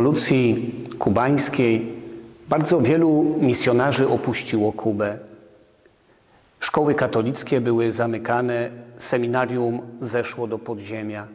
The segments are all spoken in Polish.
rewolucji kubańskiej bardzo wielu misjonarzy opuściło Kubę. Szkoły katolickie były zamykane, seminarium zeszło do podziemia.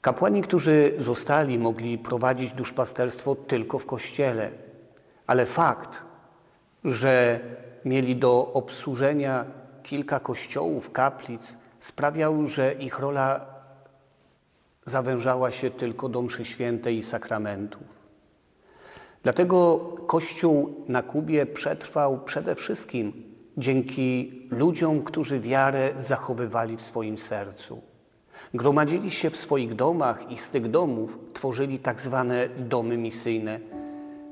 Kapłani, którzy zostali, mogli prowadzić duszpasterstwo tylko w kościele. Ale fakt, że mieli do obsłużenia kilka kościołów, kaplic, sprawiał, że ich rola zawężała się tylko do mszy świętej i sakramentów. Dlatego Kościół na Kubie przetrwał przede wszystkim dzięki ludziom, którzy wiarę zachowywali w swoim sercu. Gromadzili się w swoich domach i z tych domów tworzyli tak zwane domy misyjne.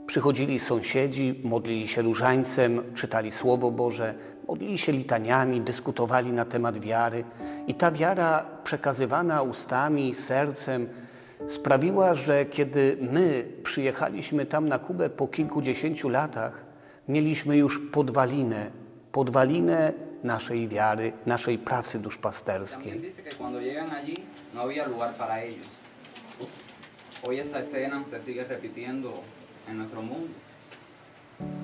Przychodzili sąsiedzi, modlili się różańcem, czytali Słowo Boże, modlili się litaniami, dyskutowali na temat wiary. I ta wiara przekazywana ustami, sercem sprawiła, że kiedy my przyjechaliśmy tam na Kubę po kilkudziesięciu latach, mieliśmy już podwalinę, podwalinę naszej wiary, naszej pracy duszpasterskiej. No escena.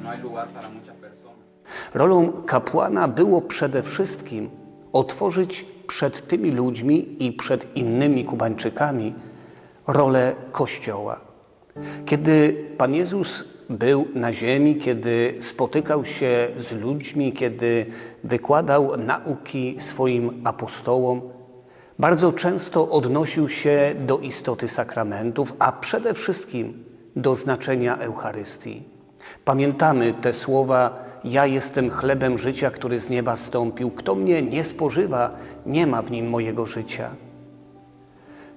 No hay lugar para muchas personas. Rolą kapłana było przede wszystkim otworzyć przed tymi ludźmi i przed innymi Kubańczykami rolę Kościoła. Kiedy Pan Jezus był na ziemi, kiedy spotykał się z ludźmi, kiedy wykładał nauki swoim apostołom, bardzo często odnosił się do istoty sakramentów, a przede wszystkim do znaczenia Eucharystii. Pamiętamy te słowa: Ja jestem chlebem życia, który z nieba stąpił. Kto mnie nie spożywa, nie ma w nim mojego życia.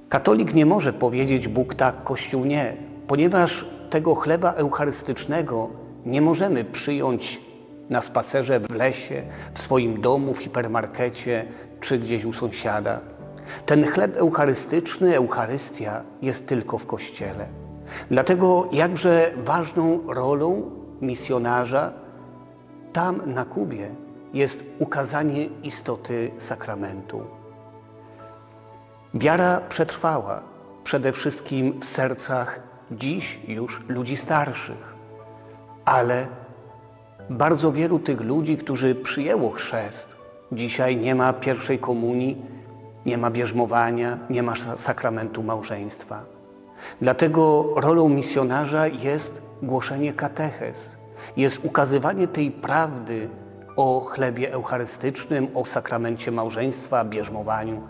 Katolik nie może powiedzieć Bóg tak, Kościół nie, ponieważ tego chleba eucharystycznego nie możemy przyjąć na spacerze w lesie, w swoim domu, w hipermarkecie czy gdzieś u sąsiada. Ten chleb eucharystyczny, Eucharystia jest tylko w Kościele. Dlatego jakże ważną rolą misjonarza tam na Kubie jest ukazanie istoty sakramentu. Wiara przetrwała przede wszystkim w sercach dziś już ludzi starszych, ale bardzo wielu tych ludzi, którzy przyjęło chrzest, dzisiaj nie ma pierwszej komunii, nie ma bierzmowania, nie ma sakramentu małżeństwa. Dlatego rolą misjonarza jest głoszenie katechez, jest ukazywanie tej prawdy o chlebie eucharystycznym, o sakramencie małżeństwa, bierzmowaniu,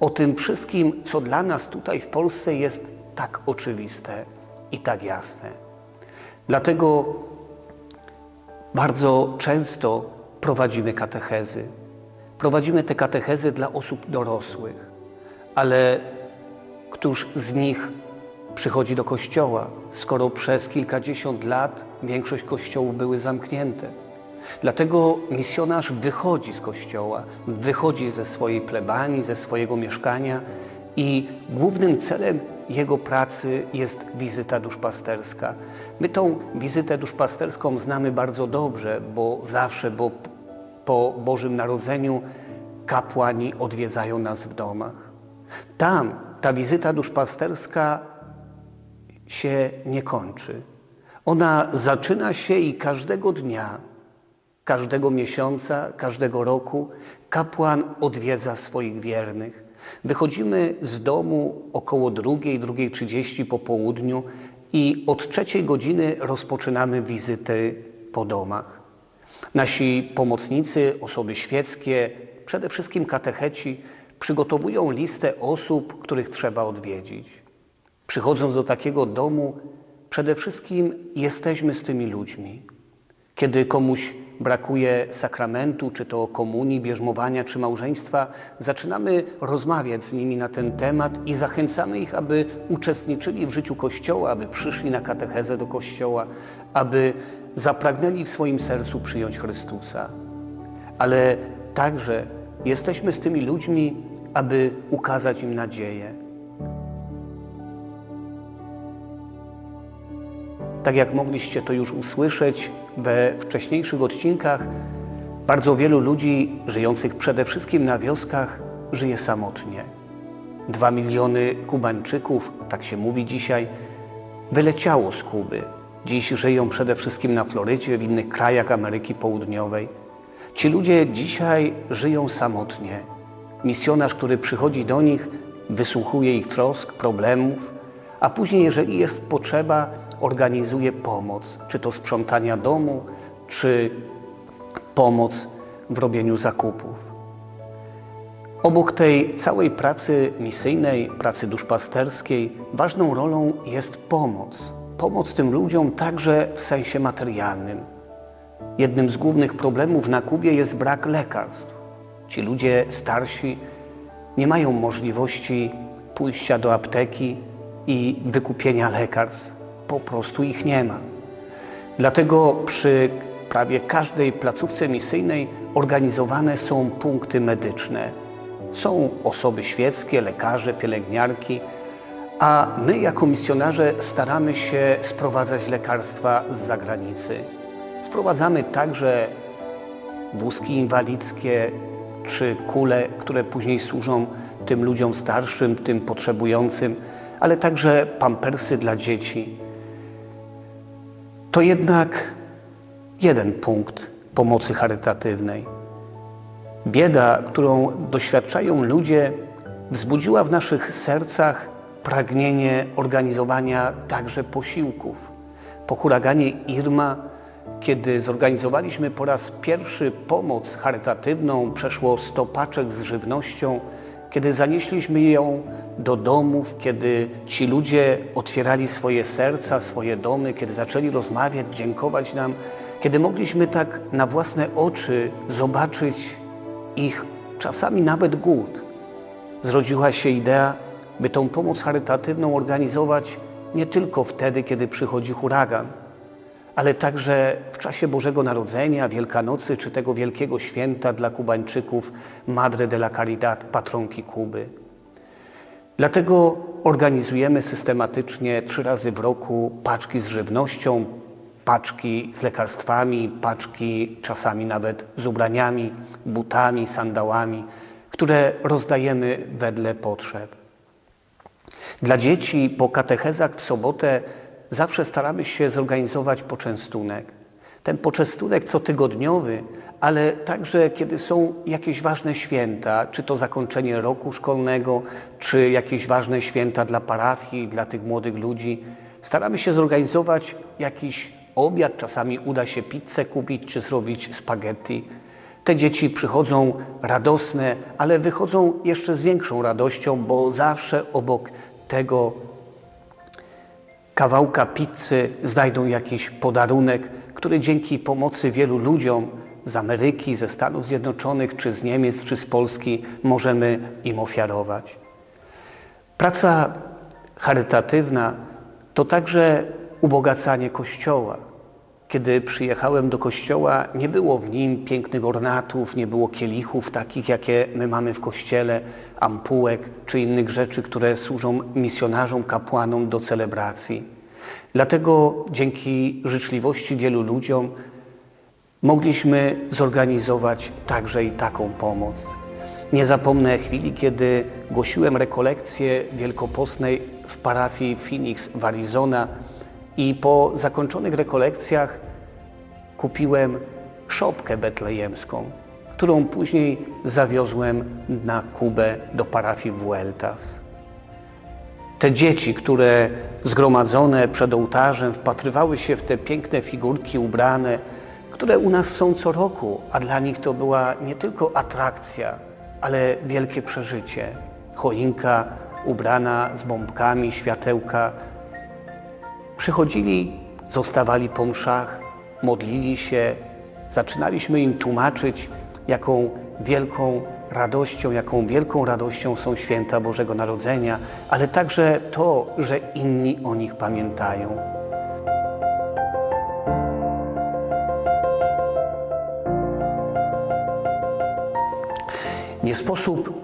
o tym wszystkim, co dla nas tutaj w Polsce jest tak oczywiste i tak jasne. Dlatego bardzo często prowadzimy katechezy. Prowadzimy te katechezy dla osób dorosłych, ale któż z nich przychodzi do kościoła, skoro przez kilkadziesiąt lat większość kościołów były zamknięte? Dlatego misjonarz wychodzi z kościoła, wychodzi ze swojej plebanii, ze swojego mieszkania i głównym celem jego pracy jest wizyta duszpasterska. My tą wizytę duszpasterską znamy bardzo dobrze, bo zawsze, bo po Bożym Narodzeniu kapłani odwiedzają nas w domach. Tam ta wizyta duszpasterska się nie kończy. Ona zaczyna się i każdego dnia, każdego miesiąca, każdego roku kapłan odwiedza swoich wiernych. Wychodzimy z domu około drugiej, drugiej trzydzieści po południu i od trzeciej godziny rozpoczynamy wizyty po domach. Nasi pomocnicy, osoby świeckie, przede wszystkim katecheci, przygotowują listę osób, których trzeba odwiedzić. Przychodząc do takiego domu, przede wszystkim jesteśmy z tymi ludźmi. Kiedy komuś brakuje sakramentu, czy to komunii, bierzmowania, czy małżeństwa, zaczynamy rozmawiać z nimi na ten temat i zachęcamy ich, aby uczestniczyli w życiu Kościoła, aby przyszli na katechezę do Kościoła, aby zapragnęli w swoim sercu przyjąć Chrystusa. Ale także jesteśmy z tymi ludźmi, aby ukazać im nadzieję. Tak jak mogliście to już usłyszeć we wcześniejszych odcinkach, bardzo wielu ludzi żyjących przede wszystkim na wioskach żyje samotnie. Dwa miliony Kubańczyków, tak się mówi dzisiaj, wyleciało z Kuby. Dziś żyją przede wszystkim na Florydzie, w innych krajach Ameryki Południowej. Ci ludzie dzisiaj żyją samotnie. Misjonarz, który przychodzi do nich, wysłuchuje ich trosk, problemów, a później, jeżeli jest potrzeba, organizuje pomoc, czy to sprzątania domu, czy pomoc w robieniu zakupów. Obok tej całej pracy misyjnej, pracy duszpasterskiej, ważną rolą jest pomoc. Pomoc tym ludziom także w sensie materialnym. Jednym z głównych problemów na Kubie jest brak lekarstw. Ci ludzie starsi nie mają możliwości pójścia do apteki i wykupienia lekarstw. Po prostu ich nie ma. Dlatego przy prawie każdej placówce misyjnej organizowane są punkty medyczne. Są osoby świeckie, lekarze, pielęgniarki, a my jako misjonarze staramy się sprowadzać lekarstwa z zagranicy. Sprowadzamy także wózki inwalidzkie czy kule, które później służą tym ludziom starszym, tym potrzebującym, ale także pampersy dla dzieci. To jednak jeden punkt pomocy charytatywnej. Bieda, którą doświadczają ludzie, wzbudziła w naszych sercach pragnienie organizowania także posiłków. Po huraganie Irma, kiedy zorganizowaliśmy po raz pierwszy pomoc charytatywną, przeszło 100 paczek z żywnością, kiedy zanieśliśmy ją do domów, kiedy ci ludzie otwierali swoje serca, swoje domy, kiedy zaczęli rozmawiać, dziękować nam, kiedy mogliśmy tak na własne oczy zobaczyć ich czasami nawet głód, zrodziła się idea, by tą pomoc charytatywną organizować nie tylko wtedy, kiedy przychodzi huragan, ale także w czasie Bożego Narodzenia, Wielkanocy czy tego wielkiego święta dla Kubańczyków Madre de la Caridad, patronki Kuby. Dlatego organizujemy systematycznie trzy razy w roku paczki z żywnością, paczki z lekarstwami, paczki czasami nawet z ubraniami, butami, sandałami, które rozdajemy wedle potrzeb. Dla dzieci po katechezach w sobotę zawsze staramy się zorganizować poczęstunek. Ten poczęstunek cotygodniowy, ale także kiedy są jakieś ważne święta, czy to zakończenie roku szkolnego, czy jakieś ważne święta dla parafii, dla tych młodych ludzi, staramy się zorganizować jakiś obiad, czasami uda się pizzę kupić czy zrobić spaghetti. Te dzieci przychodzą radosne, ale wychodzą jeszcze z większą radością, bo zawsze obok tego kawałka pizzy znajdą jakiś podarunek, który dzięki pomocy wielu ludziom z Ameryki, ze Stanów Zjednoczonych, czy z Niemiec, czy z Polski możemy im ofiarować. Praca charytatywna to także ubogacanie Kościoła. Kiedy przyjechałem do kościoła, nie było w nim pięknych ornatów, nie było kielichów takich, jakie my mamy w kościele, ampułek czy innych rzeczy, które służą misjonarzom, kapłanom do celebracji. Dlatego dzięki życzliwości wielu ludziom mogliśmy zorganizować także i taką pomoc. Nie zapomnę chwili, kiedy głosiłem rekolekcję wielkopostnej w parafii Phoenix w Arizona i po zakończonych rekolekcjach kupiłem szopkę betlejemską, którą później zawiozłem na Kubę do parafii Vueltas. Te dzieci, które zgromadzone przed ołtarzem wpatrywały się w te piękne figurki ubrane, które u nas są co roku, a dla nich to była nie tylko atrakcja, ale wielkie przeżycie. Choinka ubrana z bombkami, światełka. Przychodzili, zostawali po mszach, modlili się, zaczynaliśmy im tłumaczyć, jaką wielką radością, jaką wielką radością są święta Bożego Narodzenia, ale także to, że inni o nich pamiętają. Nie sposób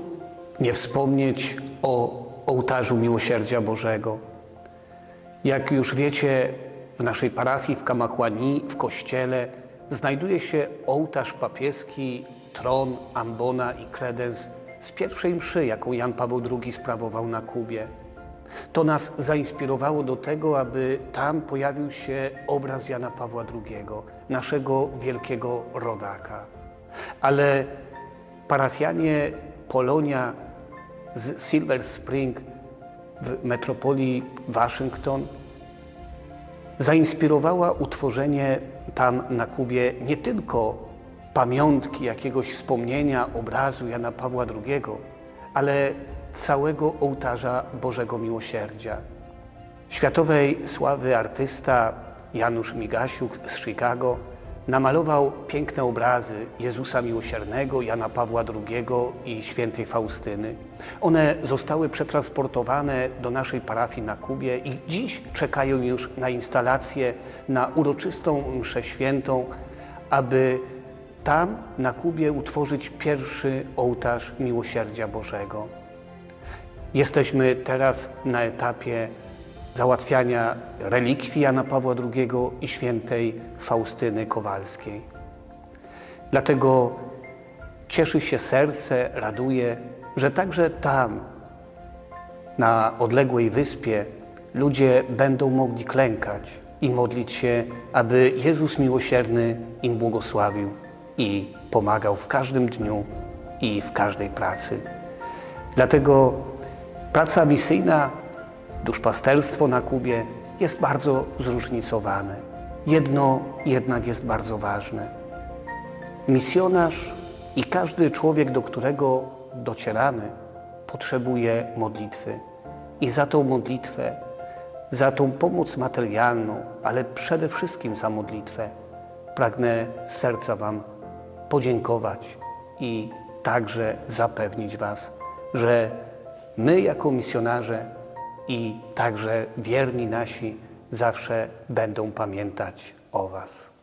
nie wspomnieć o ołtarzu miłosierdzia Bożego. Jak już wiecie, w naszej parafii w Kamachłani, w kościele, znajduje się ołtarz papieski, tron, ambona i kredens z pierwszej mszy, jaką Jan Paweł II sprawował na Kubie. To nas zainspirowało do tego, aby tam pojawił się obraz Jana Pawła II, naszego wielkiego rodaka. Ale parafianie Polonia z Silver Spring w metropolii Waszyngton zainspirowała utworzenie tam na Kubie nie tylko pamiątki, jakiegoś wspomnienia obrazu Jana Pawła II, ale całego ołtarza Bożego Miłosierdzia. Światowej sławy artysta Janusz Migasiuk z Chicago namalował piękne obrazy Jezusa Miłosiernego, Jana Pawła II i świętej Faustyny. One zostały przetransportowane do naszej parafii na Kubie i dziś czekają już na instalację, na uroczystą mszę świętą, aby tam na Kubie utworzyć pierwszy ołtarz Miłosierdzia Bożego. Jesteśmy teraz na etapie załatwiania relikwii Jana Pawła II i świętej Faustyny Kowalskiej. Dlatego cieszy się serce, raduje, że także tam, na odległej wyspie, ludzie będą mogli klękać i modlić się, aby Jezus Miłosierny im błogosławił i pomagał w każdym dniu i w każdej pracy. Dlatego praca misyjna, duszpasterstwo na Kubie jest bardzo zróżnicowane. Jedno jednak jest bardzo ważne. Misjonarz i każdy człowiek, do którego docieramy, potrzebuje modlitwy. I za tą modlitwę, za tą pomoc materialną, ale przede wszystkim za modlitwę, pragnę z serca Wam podziękować i także zapewnić Was, że my jako misjonarze i także wierni nasi zawsze będą pamiętać o Was.